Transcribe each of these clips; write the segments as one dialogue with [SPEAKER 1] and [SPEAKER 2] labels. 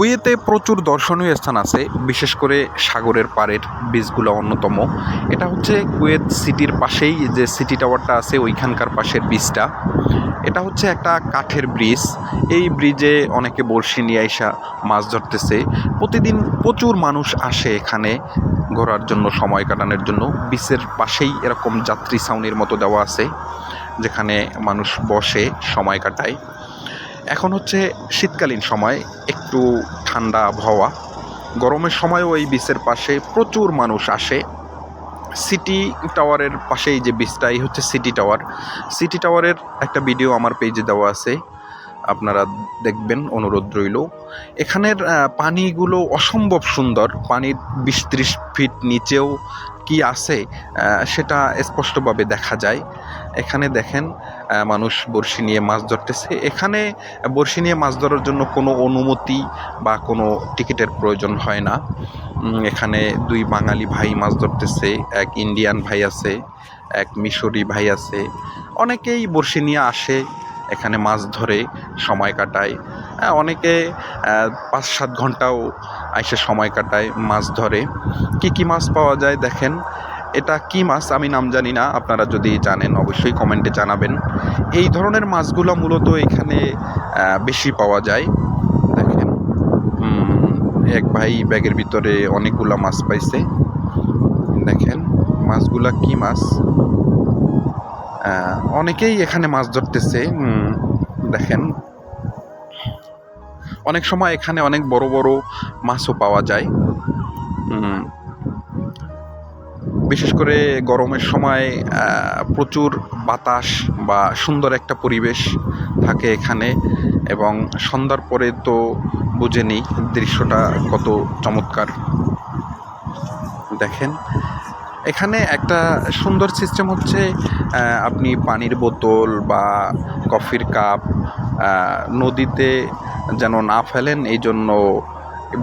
[SPEAKER 1] কুয়েতে প্রচুর দর্শনীয় স্থান আছে, বিশেষ করে সাগরের পাড়ের বীজগুলো অন্যতম। এটা হচ্ছে কুয়েত সিটির পাশেই যে সিটি টাওয়ারটা আছে, ওইখানকার পাশের বীজটা। এটা হচ্ছে একটা কাঠের ব্রিজ। এই ব্রিজে অনেকে বড়শি নিয়ে আইসা মাছ ধরতেছে। প্রতিদিন প্রচুর মানুষ আসে এখানে ঘোরার জন্য, সময় কাটানোর জন্য। বিচের পাশেই এরকম যাত্রী ছাউনির মতো দেওয়া আছে, যেখানে মানুষ বসে, সময় কাটায়। এখন হচ্ছে শীতকালীন সময়, একটু ঠান্ডা আবহাওয়া গরমের সময়ও এই বিচের পাশে প্রচুর মানুষ আসে। সিটি টাওয়ারের পাশেই যে বিচটা এই হচ্ছে সিটি টাওয়ার সিটি টাওয়ারের একটা ভিডিও আমার পেজে দেওয়া আছে। আপনারা দেখবেন, অনুরোধ রইল। এখানের পানিগুলো অসম্ভব সুন্দর। পানির বিশ ত্রিশ ফিট নিচেও কি আছে সেটা স্পষ্টভাবে দেখা যায়। এখানে দেখেন মানুষ বড়শি নিয়ে মাছ ধরতেছে। এখানে বড়শি নিয়ে মাছ ধরার জন্য কোনো অনুমতি বা কোনো টিকিটের প্রয়োজন হয় না। এখানে দুই বাঙালি ভাই মাছ ধরতেছে এক ইন্ডিয়ান ভাই আছে এক মিশরি ভাই আছে। অনেকেই বড়শি নিয়ে আসে এখানে মাছ ধরে সময় কাটায়। হ্যাঁ, অনেকে পাঁচ সাত ঘন্টাও এসে সময় কাটায় মাছ ধরে। কি কি মাছ পাওয়া যায় দেখেন? এটা কি মাছ আমি নাম জানি না, আপনারা যদি জানেন অবশ্যই কমেন্টে জানাবেন। এই ধরনের মাছগুলো মূলত এখানে বেশি পাওয়া যায়। দেখেন এক ভাই ব্যাগের ভিতরে অনেকগুলা মাছ পাইছে। দেখেন, মাছগুলা কি মাছ? অনেকেই এখানে মাছ ধরতেছে দেখেন। অনেক সময় এখানে অনেক বড় বড় মাছও পাওয়া যায়। বিশেষ করে গরমের সময় প্রচুর বাতাস বা সুন্দর একটা পরিবেশ থাকে এখানে এবং সন্ধ্যার পরে তো বুঝেনি দৃশ্যটা কত চমৎকার। দেখেন, এখানে একটা সুন্দর সিস্টেম হচ্ছে আপনি পানির বোতল বা কফির কাপ নদীতে যেন না ফেলেন এই জন্য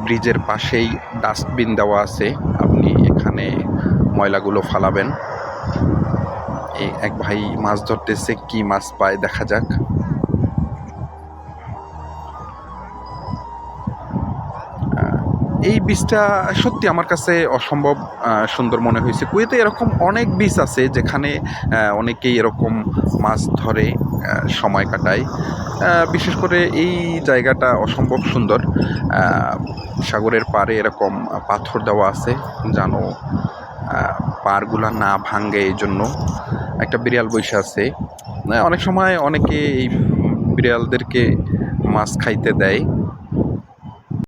[SPEAKER 1] ব্রিজের পাশেই ডাস্টবিন দেওয়া আছে। আপনি এখানে ময়লাগুলো ফালাবেন। এই এক ভাই মাছ ধরতেছে কি মাছ পায় দেখা যাক। এই বীজটা সত্যি আমার কাছে অসম্ভব সুন্দর মনে হয়েছে। কুয়েতে এরকম অনেক বীজ আছে যেখানে অনেকেই এরকম মাছ ধরে সময় কাটায়। বিশেষ করে এই জায়গাটা অসম্ভব সুন্দর। সাগরের পাড়ে এরকম পাথর দেওয়া আছে আহ, পাড়গুলা না ভাঙে এই জন্য একটা বিড়াল বৈশ আছে। অনেক সময় অনেকে এই বিড়ালদেরকে মাছ খাইতে দেয়।